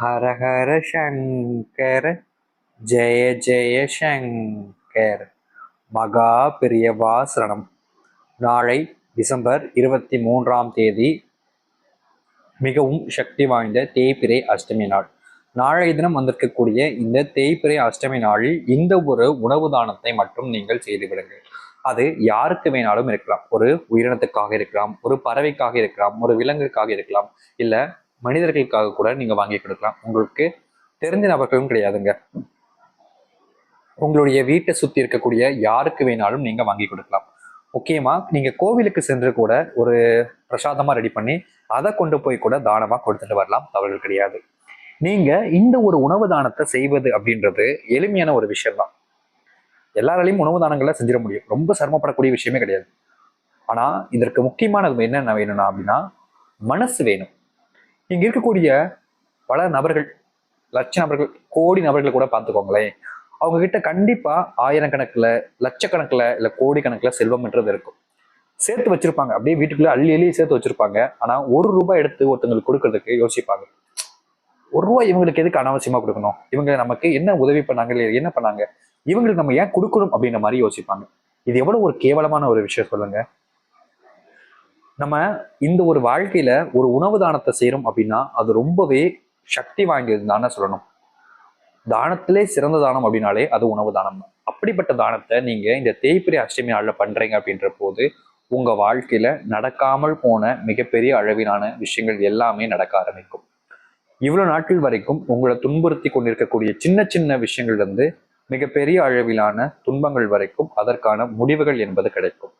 ஹர ஹர சங்கர ஜெய ஜெய சங்கர். மகா பிரியவாசரணம் நாளை டிசம்பர் இருபத்தி மூன்றாம் தேதி மிகவும் சக்தி வாய்ந்த தேய்பிரை அஷ்டமி நாள். நாளைய தினம் வந்திருக்கக்கூடிய இந்த தேய்பிரை அஷ்டமி நாளில் இந்த ஒரு உணவு தானத்தை மட்டும் நீங்கள் செய்து விடுங்கள். அது யாருக்கு வேணாலும் இருக்கலாம். ஒரு உயிரினத்துக்காக இருக்கலாம் ஒரு பறவைக்காக இருக்கலாம் ஒரு விலங்குக்காக இருக்கலாம் இல்லை மனிதர்களுக்காக கூட நீங்க வாங்கி கொடுக்கலாம். உங்களுக்கு தெரிஞ்ச நபர்களும் கிடையாதுங்க. உங்களுடைய வீட்டை சுத்தி இருக்கக்கூடிய யாருக்கு வேணாலும் நீங்க வாங்கி கொடுக்கலாம். முக்கியமா நீங்க கோவிலுக்கு சென்று கூட ஒரு பிரசாதமா ரெடி பண்ணி அதை கொண்டு போய் கூட தானமா கொடுத்துட்டு வரலாம். தவறுகள் கிடையாது. நீங்க இந்த ஒரு உணவு தானத்தை செய்வது அப்படின்றது எளிமையான ஒரு விஷயம் தான் எல்லாராலையும் உணவு தானங்களை செஞ்சிட முடியும். ரொம்ப சிரமப்படக்கூடிய விஷயமே கிடையாது. ஆனா இதற்கு முக்கியமானது என்னென்ன வேணும்னா அப்படின்னா மனசு வேணும். இங்க இருக்கக்கூடிய பல நபர்கள் லட்ச நபர்கள் கோடி நபர்கள் கூட பார்த்துக்கோங்களேன். அவங்க கிட்ட கண்டிப்பா ஆயிரக்கணக்கில் லட்சக்கணக்கில் இல்லை கோடி கணக்கில் செல்வம்ன்றது இருக்கும். சேர்த்து வச்சிருப்பாங்க. அப்படியே வீட்டுக்குள்ள அள்ளி அள்ளி சேர்த்து வச்சிருப்பாங்க. ஆனா ஒரு ரூபாய் எடுத்து ஒருத்தங்களுக்கு கொடுக்கறதுக்கு யோசிப்பாங்க. ஒரு ரூபாய் இவங்களுக்கு எதுக்கு அனாவசியமா கொடுக்கணும்? இவங்க நமக்கு என்ன உதவி பண்ணாங்க? என்ன பண்ணாங்க? இவங்களுக்கு நம்ம ஏன் கொடுக்கணும்? அப்படின்ற மாதிரி யோசிப்பாங்க. இது எவ்வளவு ஒரு கேவலமான ஒரு விஷயம் சொல்லுங்க. நம்ம இந்த ஒரு வாழ்க்கையில ஒரு உணவு தானத்தை செய்யறோம் அப்படின்னா அது ரொம்பவே சக்தி வாய்ந்தது தானே சொல்லணும். தானத்திலே சிறந்த தானம் அப்படின்னாலே அது உணவு தானம் தான். அப்படிப்பட்ட தானத்தை நீங்க இந்த தேய்பிரி அஷ்டமி நாளில் பண்றீங்க அப்படின்ற போது உங்க வாழ்க்கையில நடக்காமல் போன மிகப்பெரிய அளவிலான விஷயங்கள் எல்லாமே நடக்க ஆரம்பிக்கும். இவ்வளவு நாட்கள் வரைக்கும் உங்களை துன்புறுத்தி கொண்டிருக்கக்கூடிய சின்ன சின்ன விஷயங்கள்ல இருந்து மிகப்பெரிய அளவிலான துன்பங்கள் வரைக்கும் அதற்கான முடிவுகள் என்பது கிடைக்கும்.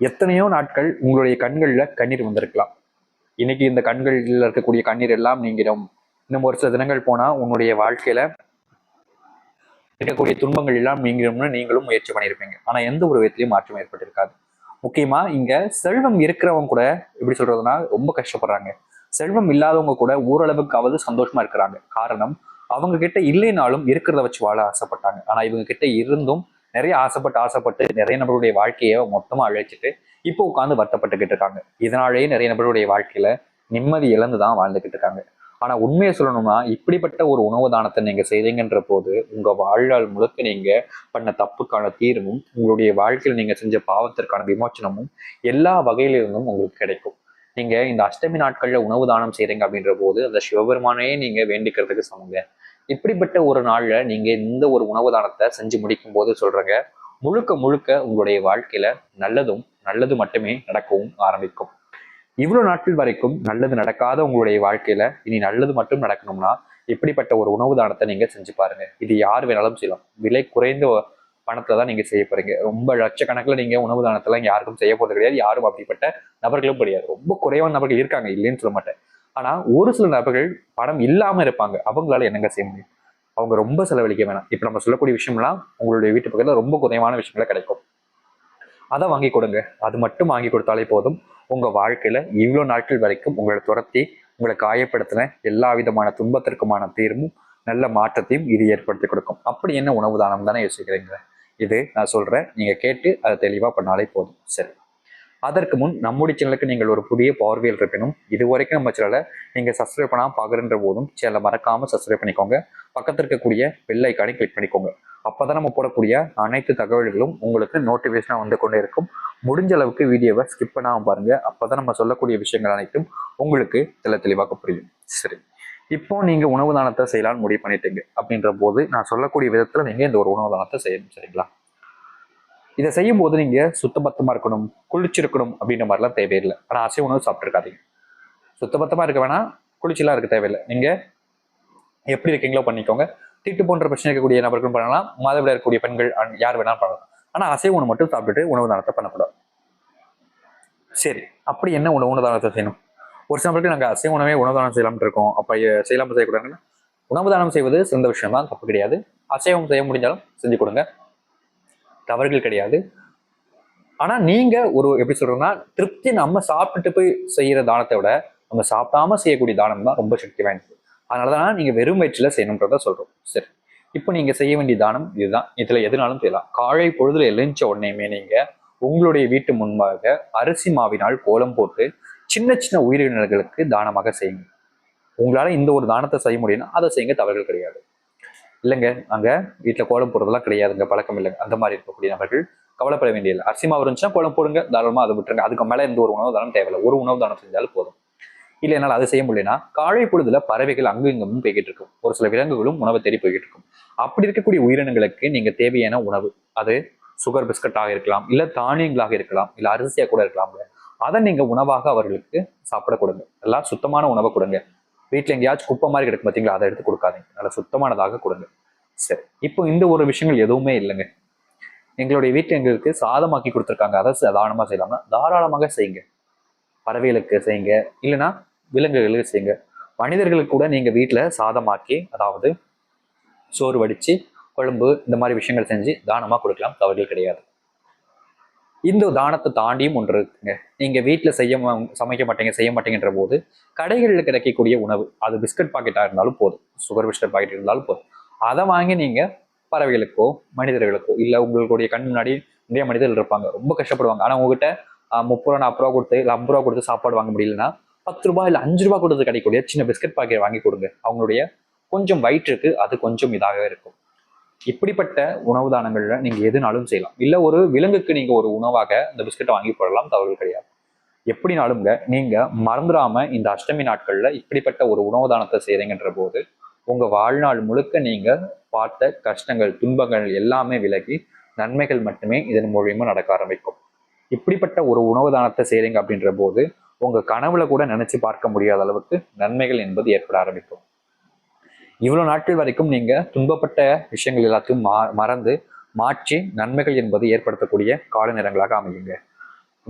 எத்தனையோ நாட்கள் உங்களுடைய கண்களில் கண்ணீர் வந்திருக்கலாம் இன்னைக்கு இந்த கண்களில் இருக்கக்கூடிய கண்ணீர் எல்லாம் நீங்கிடும். இன்னும் ஒரு சில தினங்கள் போனால் உன்னுடைய வாழ்க்கையில இருக்கக்கூடிய துன்பங்கள் எல்லாம் நீங்கிடும்னு நீங்களும் முயற்சி பண்ணியிருப்பீங்க. ஆனால் எந்த ஒரு விதத்திலையும் மாற்றம் ஏற்பட்டிருக்காது. முக்கியமா இங்க செல்வம் இருக்கிறவங்க கூட எப்படி சொல்றதுன்னா ரொம்ப கஷ்டப்படுறாங்க. செல்வம் இல்லாதவங்க கூட ஓரளவுக்காவது சந்தோஷமா இருக்கிறாங்க. காரணம் அவங்க கிட்ட இல்லைனாலும் இருக்கிறத வச்சு வாழ ஆசைப்பட்டாங்க. ஆனா இவங்க கிட்ட இருந்தும் நிறைய ஆசைப்பட்டு ஆசைப்பட்டு நிறைய நபருடைய வாழ்க்கையை மொத்தமாக அழைச்சிட்டு இப்போ உட்காந்து வருத்தப்பட்டுக்கிட்டு இருக்காங்க. இதனாலேயே நிறைய நபருடைய வாழ்க்கையில நிம்மதி இழந்து தான் வாழ்ந்துக்கிட்டு இருக்காங்க. ஆனா உண்மையை சொல்லணும்னா இப்படிப்பட்ட ஒரு உணவு தானத்தை நீங்க செய்தீங்கன்ற போது உங்க வாழ்நாள் முழுக்க நீங்க பண்ண தப்புக்கான தீர்வும் உங்களுடைய வாழ்க்கையில் நீங்க செஞ்ச பாவத்திற்கான விமோச்சனமும் எல்லா வகையிலிருந்தும் உங்களுக்கு கிடைக்கும். நீங்க இந்த அஷ்டமி நாட்கள்ல உணவு தானம் செய்றீங்க அப்படின்ற போது அந்த சிவபெருமானையே நீங்க வேண்டிக்கிறதுக்கு சமங்க இப்படிப்பட்ட ஒரு நாள்ல நீங்க இந்த ஒரு உணவு தானத்தை செஞ்சு முடிக்கும் போது சொல்றேங்க முழுக்க முழுக்க உங்களுடைய வாழ்க்கையில நல்லதும் நல்லது மட்டுமே நடக்கவும் ஆரம்பிக்கும். இவ்வளவு நாட்கள் வரைக்கும் நல்லது நடக்காத உங்களுடைய வாழ்க்கையில இனி நல்லது மட்டும் நடக்கணும்னா இப்படிப்பட்ட ஒரு உணவு தானத்தை நீங்க செஞ்சு பாருங்க. இது யார் வேணாலும் செய்யலாம். விலை குறைந்த பணத்துல தான் நீங்க செய்ய போறீங்க. ரொம்ப லட்சக்கணக்கில் நீங்க உணவு தானத்தெல்லாம் யாருக்கும் செய்ய போறது கிடையாது. யாரும் அப்படிப்பட்ட நபர்களும் கிடையாது. ரொம்ப குறைவான நபர்கள் இருக்காங்க. இல்லைன்னு சொல்ல மாட்டேன். ஆனால் ஒரு சில நபர்கள் பணம் இல்லாமல் இருப்பாங்க. அவங்களால என்னங்க செய்ய முடியும்? அவங்க ரொம்ப செலவழிக்க வேணாம். இப்போ நம்ம சொல்லக்கூடிய விஷயம்லாம் உங்களுடைய வீட்டு பக்கத்தில் ரொம்ப குறைவான விஷயங்கள கிடைக்கும். அதை வாங்கி கொடுங்க. அது மட்டும் வாங்கி கொடுத்தாலே போதும். உங்கள் வாழ்க்கையில் இவ்வளோ நாட்கள் வரைக்கும் உங்களை துரத்தி உங்களை காயப்படுத்தின எல்லா விதமான துன்பத்திற்குமான தீர்வும் நல்ல மாற்றத்தையும் இது ஏற்படுத்தி கொடுக்கும். அப்படி என்ன உணவு தானம் தானே யோசிக்கிறீங்க இது நான் சொல்கிறேன் நீங்கள் கேட்டு அதை தெளிவாக பண்ணாலே போதும். சரி. அதற்கு முன் நம்முடைய சேனலுக்கு நீங்கள் ஒரு புதிய பார்வையில் இருப்பினும் இது வரைக்கும் நம்ம சேனலை நீங்கள் சப்ஸ்கிரைப் பண்ணாமல் பார்க்குறன்ற போதும் சேனலை மறக்காமல் சப்ஸ்கிரைப் பண்ணிக்கோங்க. பக்கத்தில் இருக்கக்கூடிய பெல் ஐக்கானை கிளிக் பண்ணிக்கோங்க. அப்போ தான் நம்ம போடக்கூடிய அனைத்து தகவல்களும் உங்களுக்கு நோட்டிஃபிகேஷனாக வந்து கொண்டே இருக்கும். முடிஞ்ச அளவுக்கு வீடியோவை ஸ்கிப் பண்ணாமல் பாருங்கள் அப்போ தான் நம்ம சொல்லக்கூடிய விஷயங்கள் அனைத்தும் உங்களுக்கு தெல தெளிவாக புரியும். சரி. இப்போ நீங்கள் உணவு தானத்தை செய்யலாம்னு முடிவு பண்ணிட்டீங்க. அப்படின்ற போது நான் சொல்லக்கூடிய விதத்தில் நீங்கள் இந்த ஒரு உணவு தானத்தை செய்யணும். சரிங்களா? இதை செய்யும் போது நீங்க சுத்தபத்தமா இருக்கணும் குளிச்சிருக்கணும் அப்படின்ற மாதிரிலாம் தேவையில்லை. ஆனால் அசைவ உணவு சாப்பிட்ருக்காதீங்க சுத்தபத்தமா இருக்க வேணாம் குளிச்சுலாம் இருக்க தேவையில்லை. நீங்க எப்படி இருக்கீங்களோ பண்ணிக்கோங்க. தீட்டு போன்ற பிரச்சனை இருக்கக்கூடிய நபர்களும் பண்ணலாம். மாதவிட இருக்கக்கூடிய பெண்கள் யார் வேணாலும் பண்ணலாம். ஆனால் அசைவ உணவு மட்டும் சாப்பிட்டுட்டு உணவு தானத்தை பண்ணக்கூடாது. சரி அப்படி என்ன உணவு உணவு தானத்தை செய்யணும்? ஒரு சில பேருக்கு நாங்கள் அசைவ உணவே உணவு தானம் செய்யலாம்னு இருக்கோம். அப்போ செய்யலாமல் செய்யக்கூடாதுன்னா உணவு தானம் செய்வது சிறந்த விஷயம் தான் தப்பு கிடையாது. அசைவம் செய்ய முடிஞ்சாலும் செஞ்சு கொடுங்க. தவறுகள் கிடையாது. ஆனால் நீங்கள் ஒரு எப்படி சொல்கிறோன்னா திருப்தி நம்ம சாப்பிட்டுட்டு போய் செய்கிற தானத்தை விட நம்ம சாப்பிடாம செய்யக்கூடிய தானம் தான் ரொம்ப சக்தி வாய்ந்தது அதனாலதான் நீங்கள் வெறும் வயிற்றில் செய்யணுன்றத சொல்கிறோம் சரி. இப்போ நீங்கள் செய்ய வேண்டிய தானம் இதுதான். இதில் எதுனாலும் செய்யலாம். காலை பொழுதுல எழுந்த உடனேயுமே நீங்கள் உங்களுடைய வீட்டு முன்பாக அரிசி மாவினால் கோலம் போட்டு சின்ன சின்ன உயிரினர்களுக்கு தானமாக செய்யுங்க. உங்களால் இந்த ஒரு தானத்தை செய்ய முடியும்னா அதை செய்யுங்க. தவறுகள் கிடையாது. இல்லைங்க அங்கே வீட்டில் கோலம் போடுறதெல்லாம் கிடையாதுங்க பழக்கம் இல்லைங்க. அந்த மாதிரி இருக்கக்கூடிய நபர்கள் கவலைப்பட வேண்டியது அரிசி மாவு இருந்துச்சுன்னா கோலம் போடுங்க தாராளமாக அதை விட்டுருங்க. அதுக்கு மேலே எந்த ஒரு உணவு தானம் தேவையில்லை. ஒரு உணவு தானம் செஞ்சாலும் போதும். இல்லை என்னால் அதை செய்ய முடியலன்னா காலை பொழுதுல பறவைகள் அங்கும் இங்கும் போய்கிட்டு இருக்கும். ஒரு சில விலங்குகளும் உணவை தேடி போய்கிட்டு இருக்கும். அப்படி இருக்கக்கூடிய உயிரினங்களுக்கு நீங்க தேவையான உணவு அது சுகர் பிஸ்கட்டாக இருக்கலாம் இல்லை தானியங்களாக இருக்கலாம் இல்லை அரிசியாக கூட இருக்கலாம். அதை நீங்க உணவாக அவர்களுக்கு சாப்பிட கொடுங்க. எல்லாம் சுத்தமான உணவை கொடுங்க. வீட்டில் எங்கேயாச்சும் குப்பை மாதிரி கிடக்கு பார்த்தீங்களா அதை எடுத்து கொடுக்காதீங்க. நல்லா சுத்தமானதாக கொடுங்க. சரி இப்போ இந்த ஒரு விஷயங்கள் எதுவுமே இல்லைங்க. எங்களுடைய வீட்டு எங்களுக்கு சாதமாக்கி கொடுத்துருக்காங்க. அதை தாராளமாக செய்யலாம்னா தாராளமாக செய்யுங்க. பறவைகளுக்கு செய்யுங்க. இல்லைன்னா விலங்குகளுக்கு செய்யுங்க. மனிதர்களுக்கு கூட நீங்கள் வீட்டில் சாதமாக்கி அதாவது சோறு வடித்து குழம்பு இந்த மாதிரி விஷயங்கள் செஞ்சு தானமாக கொடுக்கலாம். தவறுகள் கிடையாது. இந்த தானத்தை தாண்டியும் ஒன்று இருக்குங்க. நீங்கள் வீட்டில் செய்ய சமைக்க மாட்டீங்க செய்ய மாட்டீங்கன்ற போது கடைகளில் கிடைக்கக்கூடிய உணவு அது பிஸ்கட் பாக்கெட்டாக இருந்தாலும் போதும். சுகர் பிஸ்கட் பாக்கெட் இருந்தாலும் போதும். அதை வாங்கி நீங்கள் பறவைகளுக்கோ மனிதர்களுக்கோ இல்லை உங்களுடைய கண் முன்னாடி நிறைய மனிதர்கள் இருப்பாங்க ரொம்ப கஷ்டப்படுவாங்க. ஆனால் உங்ககிட்ட முப்பது ரூபா நாற்பது ரூபா கொடுத்து இல்லை ஐம்பது ரூபா கொடுத்து சாப்பாடு வாங்க முடியலன்னா பத்து ரூபாய் இல்லை அஞ்சு ரூபா கொடுத்து கிடைக்கக்கூடிய சின்ன பிஸ்கட் பாக்கெட் வாங்கி கொடுங்க. அவங்களுடைய கொஞ்சம் வயிற்றுக்கு அது கொஞ்சம் இதாகவே இருக்கும். இப்படிப்பட்ட உணவு தானங்களில் நீங்கள் எதுனாலும் செய்யலாம். இல்லை ஒரு விலங்குக்கு நீங்கள் ஒரு உணவாக இந்த பிஸ்கட்டை வாங்கி போடலாம் தவறு கிடையாது. எப்படினாலும்ங்க நீங்கள் மறந்துடாமல் இந்த அஷ்டமி நாட்களில் இப்படிப்பட்ட ஒரு உணவு தானத்தை செய்கிறீங்கன்ற போது உங்கள் வாழ்நாள் முழுக்க நீங்கள் பார்த்த கஷ்டங்கள் துன்பங்கள் எல்லாமே விலகி நன்மைகள் மட்டுமே இதன் மூலியமாக நடக்க ஆரம்பிக்கும். இப்படிப்பட்ட ஒரு உணவு தானத்தை செய்கிறீங்க அப்படின்ற போது உங்கள் கனவுல கூட நினச்சி பார்க்க முடியாத அளவுக்கு நன்மைகள் என்பது ஏற்பட ஆரம்பிக்கும். இவ்வளோ நாட்கள் வரைக்கும் நீங்கள் துன்பப்பட்ட விஷயங்கள் எல்லாத்தையும் மா மறந்து மாற்றி நன்மைகள் என்பது ஏற்படுத்தக்கூடிய கால நேரங்களாக அமையுங்க.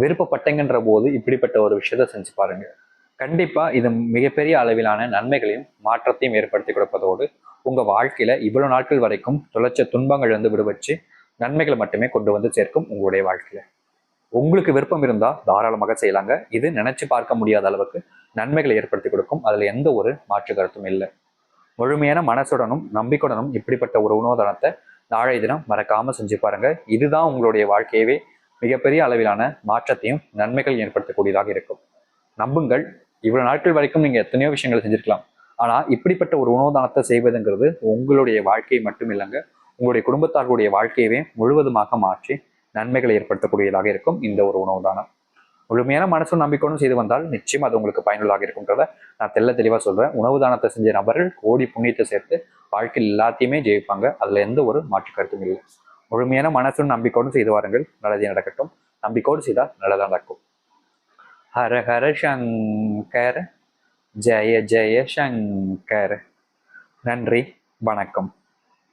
விருப்பப்பட்டங்கன்ற போது இப்படிப்பட்ட ஒரு விஷயத்தை செஞ்சு பாருங்க. கண்டிப்பா இது மிகப்பெரிய அளவிலான நன்மைகளையும் மாற்றத்தையும் ஏற்படுத்தி கொடுப்பதோடு உங்க வாழ்க்கையில இவ்வளவு நாட்கள் வரைக்கும் தொலைச்ச துன்பங்கள் இருந்து விடுவச்சு நன்மைகளை மட்டுமே கொண்டு வந்து சேர்க்கும் உங்களுடைய வாழ்க்கையில. உங்களுக்கு விருப்பம் இருந்தா தாராளமாக செய்யலாங்க. இது நினைச்சு பார்க்க முடியாத அளவுக்கு நன்மைகளை ஏற்படுத்தி கொடுக்கும். அதுல எந்த ஒரு மாற்று கருத்தும் இல்லை. முழுமையான மனசுடனும் நம்பிக்கையுடனும் இப்படிப்பட்ட ஒரு உணவுதானத்தை நாளைய தினம் மறக்காமல் செஞ்சு பாருங்க. இதுதான் உங்களுடைய வாழ்க்கையவே மிகப்பெரிய அளவிலான மாற்றத்தையும் நன்மைகள் ஏற்படுத்தக்கூடியதாக இருக்கும். நம்புங்கள். இவ்வளவு நாட்கள் வரைக்கும் நீங்கள் எத்தனையோ விஷயங்கள் செஞ்சிருக்கலாம். ஆனால் இப்படிப்பட்ட ஒரு உணவுதானத்தை செய்வதுங்கிறது உங்களுடைய வாழ்க்கை மட்டும் இல்லைங்க உங்களுடைய குடும்பத்தார்களுடைய வாழ்க்கையவே முழுவதுமாக மாற்றி நன்மைகளை ஏற்படுத்தக்கூடியதாக இருக்கும் இந்த ஒரு உணவுதானம். முழுமையான மனசும் நம்பிக்கையோடும் செய்து வந்தால் நிச்சயம் அது உங்களுக்கு பயனுள்ளாக இருக்கும்ன்றத நான் தெல்ல தெளிவாக சொல்கிறேன் உணவு தானத்தை செஞ்ச நபர்கள் கோடி புண்ணியத்தை சேர்த்து வாழ்க்கையில் எல்லாத்தையுமே ஜெயிப்பாங்க. அதில் எந்த ஒரு மாற்று கருத்தும் இல்லை. முழுமையான மனசும் நம்பிக்கையோடும் செய்து வாருங்கள். நல்லதே நடக்கட்டும். நம்பிக்கையோடு செய்தால் நல்லதாக நடக்கும். ஹர ஹர சங்கர் ஜெய ஜெய சங்கர். நன்றி. வணக்கம்.